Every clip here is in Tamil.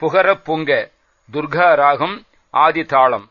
புகர புங்க துர்கா ராகம் ஆதி தாளம்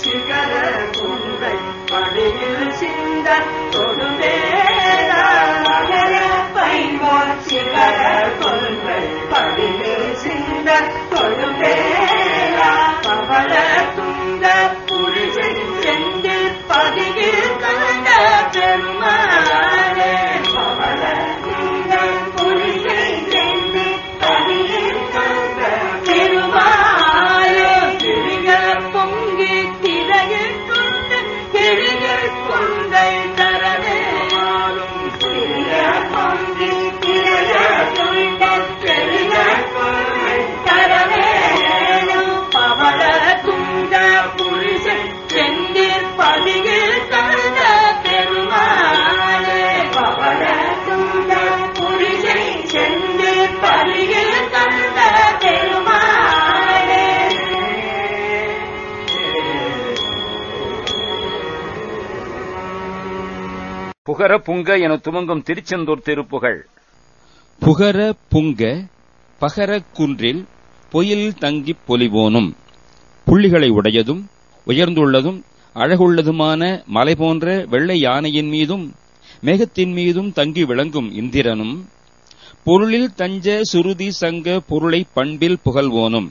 சிகர குந்தை படியில் சிந்த புகர புங்க என துவங்கும் திருச்செந்தூர் திருப்புகழ். புகர புங்க பகர குன்றில் பொயில் தங்கிப் பொலிவோனும் புள்ளிகளை உடையதும் உயர்ந்துள்ளதும் அழகுள்ளதுமான மலை போன்ற வெள்ளை யானையின் மீதும் மேகத்தின் மீதும் தங்கி விளங்கும் இந்திரனும் பொருளில் தஞ்ச சுருதி சங்க பொருளை பண்பில் புகழ்வோனும்.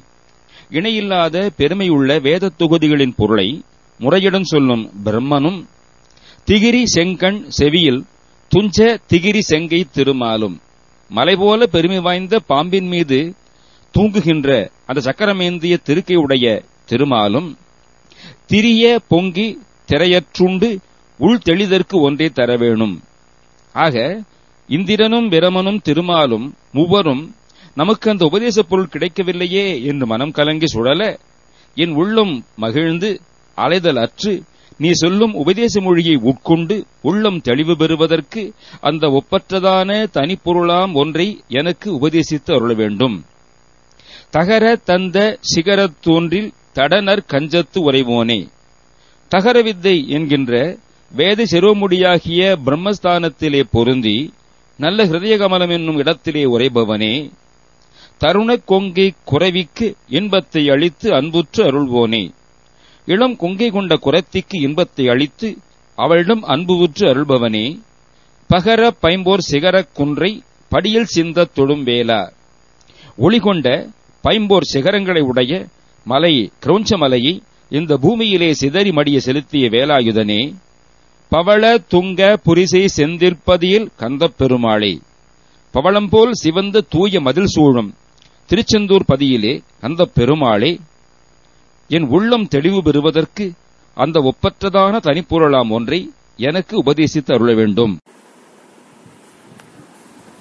இணையில்லாத பெருமையுள்ள வேதத் தொகுதிகளின் பொருளை முறையுடன் சொல்லும் பிரம்மனும் திகிரி செங்கண் செவியில் துஞ்ச திகிரி செங்கை திருமாலும். மலைபோல பெருமை வாய்ந்த பாம்பின் மீது தூங்குகின்ற அந்த சக்கரமேந்திய திருக்கை உடைய திருமாலும் திரிய பொங்கி திரையற்றுண்டு உள் தெளிதற்கு ஒன்றே தர வேணும். ஆக இந்திரனும் பிரமனும் திருமாலும் மூவரும் நமக்கு அந்த உபதேச பொருள் கிடைக்கவில்லையே என்று மனம் கலங்கி சுழல என் உள்ளம் மகிழ்ந்து அலைதல் அற்று நீ சொல்லும் உபதேச மொழியை உட்கொண்டு உள்ளம் தெளிவு பெறுவதற்கு அந்த ஒப்பற்றதான தனிப்பொருளாம் ஒன்றை எனக்கு உபதேசித்து அருள வேண்டும். தகர தந்த சிகரத் தோன்றில் தடனர் கஞ்சத்து உரைவோனே தகர வித்தை என்கின்ற வேத சிரோமுடியாகிய பிரம்மஸ்தானத்திலே பொருந்தி நல்ல ஹிருதய கமலம் என்னும் இடத்திலே உரைபவனே தருணக் கொங்கை குறைவிக்கு இன்பத்தை அளித்து அன்புற்று அருள்வோனே. இளம் கொங்கை கொண்ட குரத்திக்கு இன்பத்தை அளித்து அவளிடம் அன்புவுற்று அருள்பவனே பகர பைம்போர் சிகரக் குன்றை படியில் சிந்தத் தொடும் வேலா ஒளிகொண்ட பைம்போர் சிகரங்களை உடைய மலை கிரௌஞ்ச மலையை இந்த பூமியிலே சிதறி மடிய செலுத்திய வேலாயுதனே பவள துங்க புரிசை செந்திற்பதியில் கந்தப் பெருமாளே. பவளம்போல் சிவந்த தூய மதில் சூழும் திருச்செந்தூர் பதியிலே கந்தப் பெருமாளே என் உள்ளம் தெளிவு பெறுவதற்கு அந்த ஒப்பற்றதான தனிப்பொருளாம் ஒன்றை எனக்கு உபதேசித்து அருள வேண்டும்.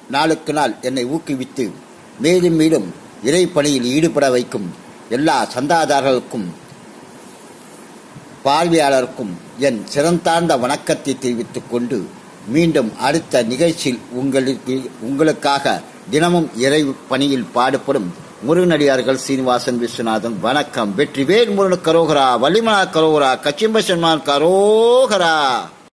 நாளுக்கு நாள் என்னை ஊக்குவித்து மேலும் மேலும் இறை பணியில் ஈடுபட வைக்கும் எல்லா சந்தாதாரர்களுக்கும் பார்வையாளருக்கும் என் சிறந்தார்ந்த வணக்கத்தை தெரிவித்துக் கொண்டு மீண்டும் அடுத்த நிகழ்ச்சியில் உங்களுக்கு உங்களுக்காக தினமும் இறை பணியில் பாடுபடும் முருகனடியார்கள் சீனிவாசன் விஸ்வநாதன். வணக்கம். வெற்றிவேல் முருகன் கரோகரா வள்ளிமலா கரோகரா கச்சிம்பசன்மான் கரோகரா.